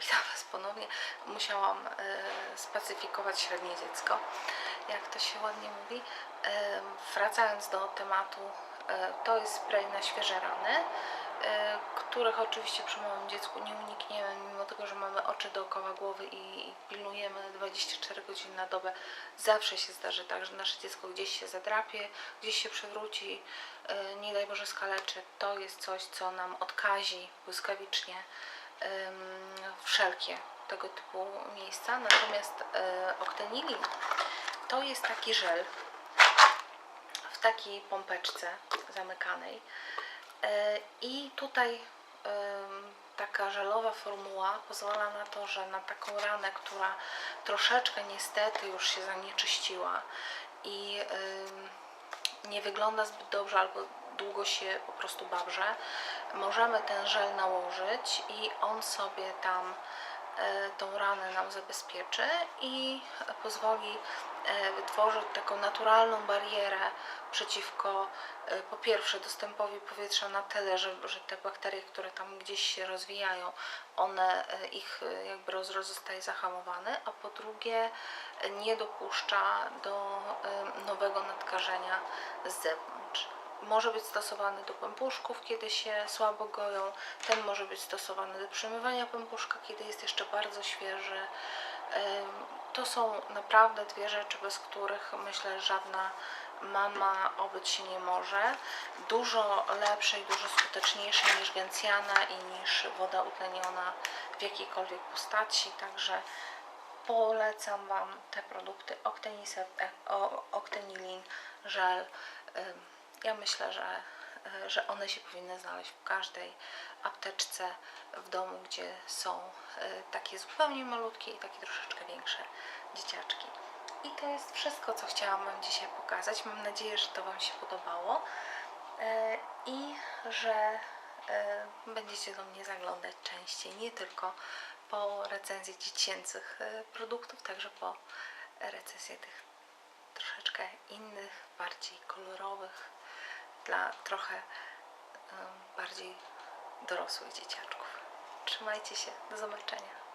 Witam Was ponownie. Musiałam e, spacyfikować średnie dziecko, jak to się ładnie mówi. E, wracając do tematu, e, to jest spray na świeże rany, których oczywiście przy małym dziecku nie unikniemy, mimo tego, że mamy oczy dookoła głowy i, pilnujemy 24 godziny na dobę. Zawsze się zdarzy tak, że nasze dziecko gdzieś się zadrapie, gdzieś się przewróci, nie daj Boże skaleczy. To jest coś, co nam odkazi błyskawicznie wszelkie tego typu miejsca. Natomiast e, Octenilin to jest taki żel w takiej pompeczce zamykanej. E, I tutaj taka żelowa formuła pozwala na to, że na taką ranę, która troszeczkę niestety już się zanieczyściła i nie wygląda zbyt dobrze albo długo się po prostu babrze, możemy ten żel nałożyć i on sobie tam e, tą ranę nam zabezpieczy i pozwoli e, wytworzyć taką naturalną barierę przeciwko e, po pierwsze dostępowi powietrza na tyle, że, że te bakterie, które tam gdzieś się rozwijają, one ich jakby rozrost zostaje zahamowany, a po drugie nie dopuszcza do nowego nadkażenia z zewnątrz. Może być stosowany do pępuszków, kiedy się słabo goją. Ten może być stosowany do przemywania pępuszka, kiedy jest jeszcze bardzo świeży. To są naprawdę dwie rzeczy, bez których myślę żadna mama obyć się nie może. Dużo lepsze i dużo skuteczniejsze niż gencjana i niż woda utleniona w jakiejkolwiek postaci. Także polecam Wam te produkty e, Octenilin, żel. Ja myślę, że, e, że one się powinny znaleźć w każdej apteczce w domu, gdzie są e, takie zupełnie malutkie i takie troszeczkę większe dzieciaczki. I to jest wszystko, co chciałam Wam dzisiaj pokazać. Mam nadzieję, że to Wam się podobało e, i że będziecie do mnie zaglądać częściej, nie tylko po recenzji dziecięcych produktów, także po recenzji tych troszeczkę innych, bardziej kolorowych, dla trochę bardziej dorosłych dzieciaczków. Trzymajcie się, do zobaczenia.